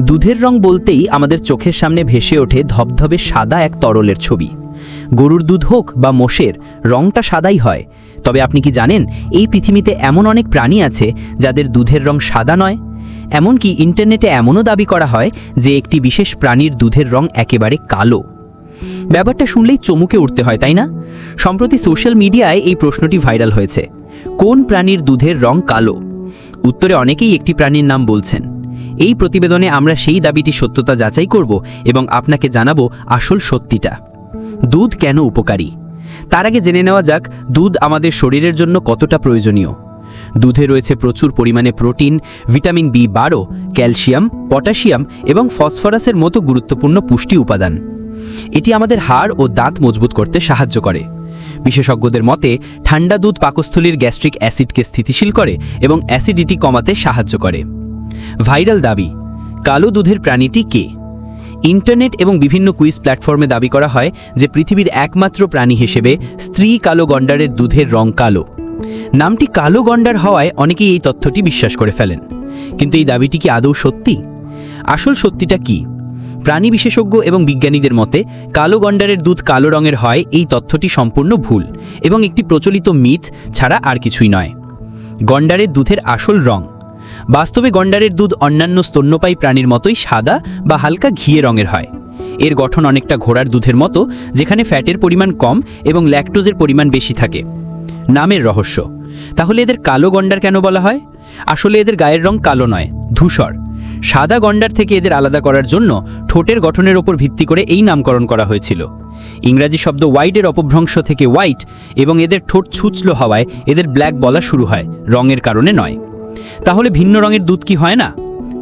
দুধের রং বলতেই আমাদের চোখের সামনে ভেসে ওঠে ধবধবে সাদা এক তরলের ছবি। গরুর দুধ হোক বা মোষের, রংটা সাদাই হয়। তবে আপনি কি জানেন, এই পৃথিবীতে এমন অনেক প্রাণী আছে যাদের দুধের রং সাদা নয়? এমনকি ইন্টারনেটে এমনও দাবি করা হয় যে একটি বিশেষ প্রাণীর দুধের রং একেবারে কালো। ব্যাপারটা শুনলেই চমুকে উঠতে হয়, তাই না? সম্প্রতি সোশ্যাল মিডিয়ায় এই প্রশ্নটি ভাইরাল হয়েছে। কোন প্রাণীর দুধের রং কালো? উত্তরে অনেকেই একটি প্রাণীর নাম বলছেন। এই প্রতিবেদনে আমরা সেই দাবিটি সত্যতা যাচাই করব এবং আপনাকে জানাব আসল সত্যিটা। দুধ কেন উপকারী? তার আগে জেনে নেওয়া যাক, দুধ আমাদের শরীরের জন্য কতটা প্রয়োজনীয়। দুধে রয়েছে প্রচুর পরিমাণে প্রোটিন, ভিটামিন বি বারো, ক্যালসিয়াম, পটাশিয়াম এবং ফসফরাসের মতো গুরুত্বপূর্ণ পুষ্টি উপাদান। এটি আমাদের হাড় ও দাঁত মজবুত করতে সাহায্য করে। বিশেষজ্ঞদের মতে, ঠান্ডা দুধ পাকস্থলীর গ্যাস্ট্রিক অ্যাসিডকে স্থিতিশীল করে এবং অ্যাসিডিটি কমাতে সাহায্য করে। ভাইরাল দাবি, কালো দুধের প্রাণীটি কে? ইন্টারনেট এবং বিভিন্ন কুইজ প্ল্যাটফর্মে দাবি করা হয় যে পৃথিবীর একমাত্র প্রাণী হিসেবে স্ত্রী কালো গন্ডারের দুধের রং কালো। নামটি কালো গন্ডার হওয়ায় অনেকেই এই তথ্যটি বিশ্বাস করে ফেলেন। কিন্তু এই দাবিটি কি আদৌ সত্যি? আসল সত্যিটা কি? প্রাণী বিশেষজ্ঞ এবং বিজ্ঞানীদের মতে, কালো গন্ডারের দুধ কালো রঙের হয় এই তথ্যটি সম্পূর্ণ ভুল এবং একটি প্রচলিত মিথ ছাড়া আর কিছুই নয়। গন্ডারের দুধের আসল রং বাস্তবে গন্ডারের দুধ অন্যান্য স্তন্যপায়ী প্রাণীর মতোই সাদা বা হালকা ঘিয়ে রঙের হয়। এর গঠন অনেকটা ঘোড়ার দুধের মতো, যেখানে ফ্যাটের পরিমাণ কম এবং ল্যাকটোজের পরিমাণ বেশি থাকে। নামের রহস্য। তাহলে এদের কালো গন্ডার কেন বলা হয়? আসলে এদের গায়ের রং কালো নয়, ধূসর। সাদা গন্ডার থেকে এদের আলাদা করার জন্য ঠোঁটের গঠনের ওপর ভিত্তি করে এই নামকরণ করা হয়েছিল। ইংরাজি শব্দ হোয়াইটের অপভ্রংশ থেকে হোয়াইট এবং এদের ঠোঁট ছুচলো হওয়ায় এদের ব্ল্যাক বলা শুরু হয়, রঙের কারণে নয়। তাহলে ভিন্ন রঙের দুধ কি হয় না?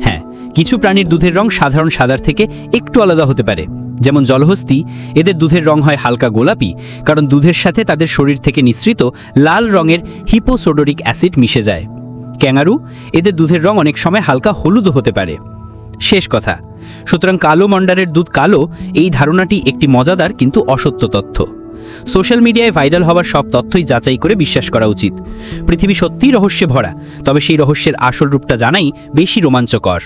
হ্যাঁ কিছু প্রাণীর দুধের রং সাধারণ সাদার থেকে একটু আলাদা হতে পারে। যেমন জলহস্তি, এদের দুধের রং হয় হালকা গোলাপি, কারণ দুধের সাথে তাদের শরীর থেকে নিঃসৃত লাল রঙের হিপোসোডোরিক অ্যাসিড মিশে যায়। ক্যাঙারু, এদের দুধের রং অনেক সময় হালকা হলুদও হতে পারে। শেষ কথা, সুতরাং কালো মন্ডারের দুধ কালো, এই ধারণাটি একটি মজাদার কিন্তু অসত্য তথ্য। সোশ্যাল মিডিয়ায় ভাইরাল হওয়ার সব তথ্যই যাচাই করে বিশ্বাস করা উচিত। পৃথিবী সত্যিই রহস্যে ভরা, তবে সেই রহস্যের আসল রূপটা জানাই বেশি রোমাঞ্চকর।